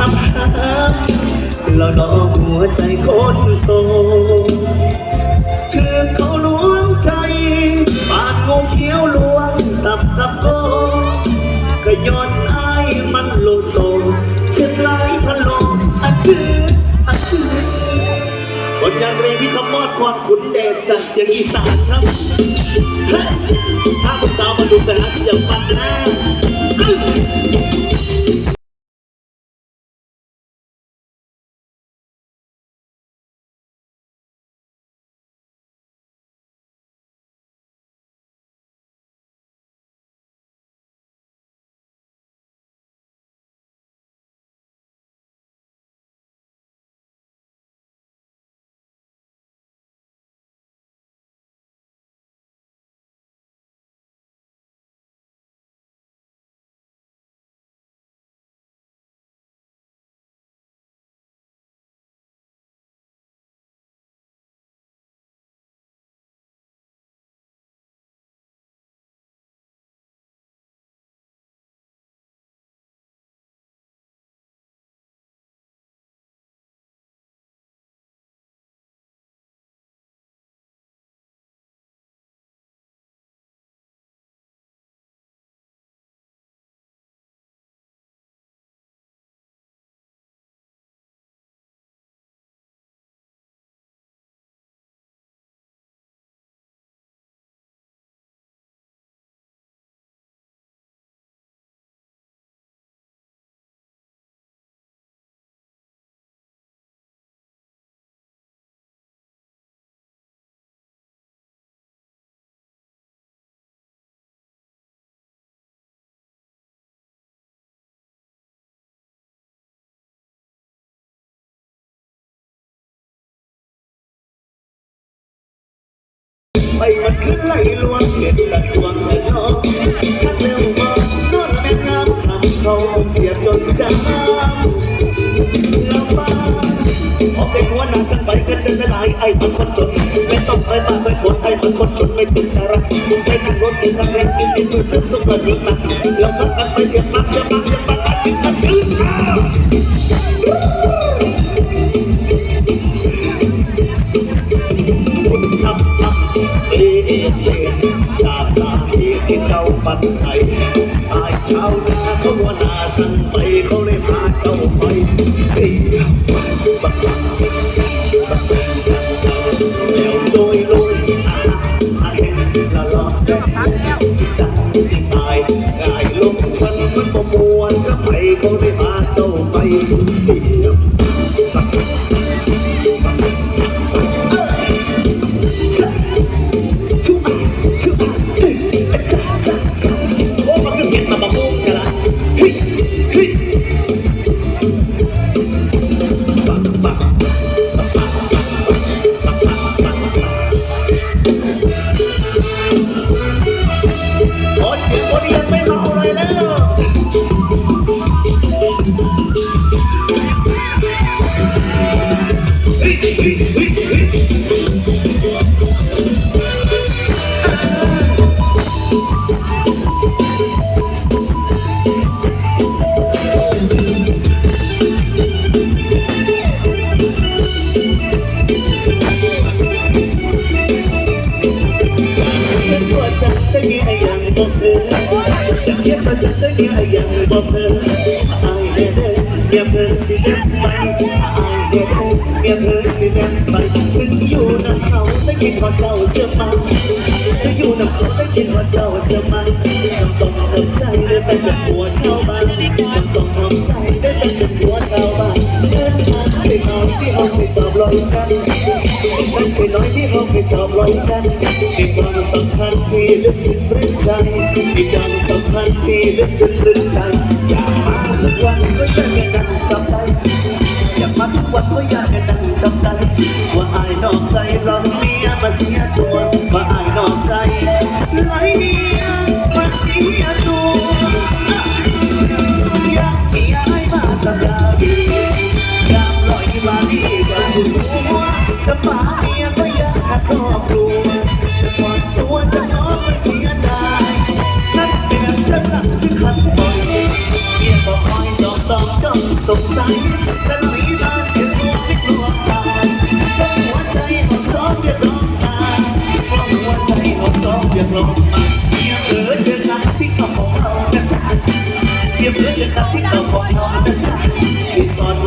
อับหามแล้วน้องหัวใจคนโสดเชื่อเขาล้วงใจปาดงูเขียวล้วงตับตับโกก็ย้อนอายมันโลโซเช่นไรพันโลอัดจืดอัดจืดบทยังเรียนวิคำมอดความขุนเดชจากเสียงอีสานครับฮ้ยถ้าสาวมาดูกันนะเสียงปัดหน้า ไปมันขึ้นไหลลวงเห็นแต่สวงแต่น้องข้าเร็วมองนอนแม่งามทำเขาเสียจนจำลำบากพอเป็นหัวหน้าฉันไปเงินเดือนไม่หลายไอ้มันคนจนไม่ต้องไปบ้านไปฝนไอ้มันคนจนไม่ติดอะไรคุณไปนั่งรถกินนั่งเล่นกินกินมือนสุกระดึกนะแล้วพักกันไปเสียบปักเสียบปักเสียบปัก ชาวนาเขาว่านาฉันไปเขาเลยพาเจ้าไปสิบักบักบักแล้วโจยลอยอาอาเห็นละลอแดงจังสิตายง่ายลงมันมันประมวลก็ไปเขาเลยพาเจ้าไปเสี บอกเธออยากเสียตัวฉันได้มีอะย่างบอกเธออายเด้อเด้อเมียเพิ่นสิเด็ดไปอายเด้อเด้อเมียเพิ่นสิเด็ดไปถึงอยู่นำเขาได้กินของเจ้าเชื่อมั้ยถึงอยู่นำเขาได้กินของเจ้าเชื่อมั้ยต้องต้องทำใจได้เป็นผัวชาวบ้านต้องต้องทำใจได้เป็นผัวชาวบ้านเดินทางใช่น้องที่เขาไปจอบรอยกัน ช่น้อยที่เราไปจอบรอยกันมีความสำคัญที่ลึกซึ้งรึใจมีความสำคัญที่ลึกซึ้งรึใจอยากมาทุกวันก็อยากให้นั่งจับใจอยากมาทุกวันก็อยากให้นั่งจับใจว่าอายนอกใจลองเมียมาเสียตัวว่าอายนอกใจไหลเมียมาเสียตัวอยากให้อายมาตำยาดีอยากลอยมาดีกับคุณหัวจะมา ครอบครัวจะถอนตัวจะนอนก็เสียดายนั่นเป็นสลักที่ขัดบ่อยเมียก็คอยตอบสองจ้องสงสัยสลายตาเสียงหัวไม่กลัวตายเพราะหัวใจของสองอย่าร้องตายเพราะหัวใจของสองอย่าร้องตายเพียเออเจอกันที่เขาของเรากระจายเพียงเออเจอกันที่